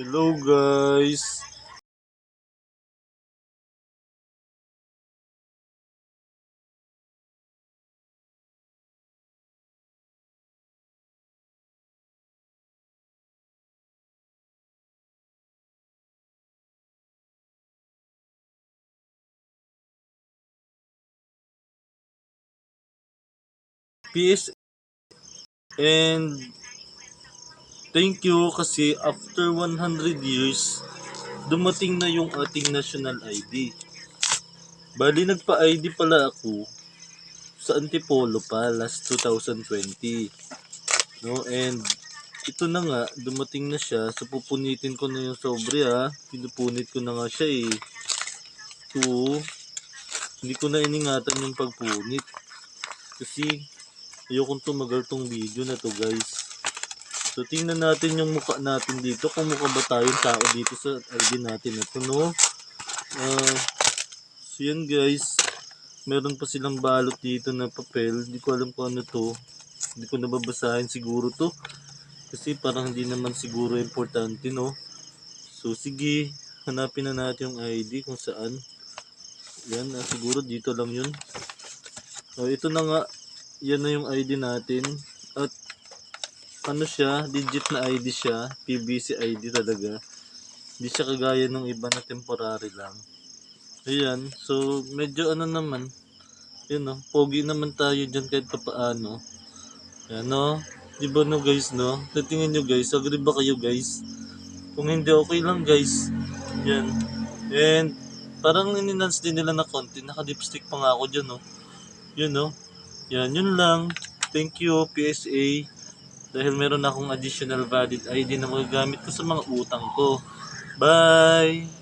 Hello guys. PS and thank you kasi after 100 years dumating na yung ating national ID. Bali nagpa-ID pala ako sa Antipolo pa last 2020. No, and ito na nga, dumating na siya. So, pupunitin ko na yung sobre ha. Pinupunit ko na nga siya eh. Ito, hindi ko na iningatan yung pagpunit. Kasi, ayokong tumagal tong video na to guys. So, tingnan natin yung mukha natin dito. Kung mukha ba tayong tao dito sa ID natin na to, no? Ah, so, yan guys. Meron pa silang balot dito na papel. Hindi ko alam kung ano to. Hindi ko nababasahin siguro to. Kasi parang hindi naman siguro importante, no? So, sige. Hanapin na natin yung ID kung saan. Yan, ah, siguro dito lang yun. So, ito na nga. Yan na yung ID natin. At ano siya, digit na ID siya. PBC ID talaga. Hindi siya kagaya ng iba na temporary lang. Ayan. So, medyo ano naman. Yun no. Pogi naman tayo dyan kahit papaano. Ayan no. Di ba no guys no? Tatingin nyo guys. Agree ba kayo guys? Kung hindi okay lang guys. Yan. And parang ininance din nila na konti. Naka-lipstick pa nga ako dyan no. Yun no. Yan. Yun lang. Thank you PSA. Dahil meron akong additional valid ID na magagamit ko sa mga utang ko. Bye!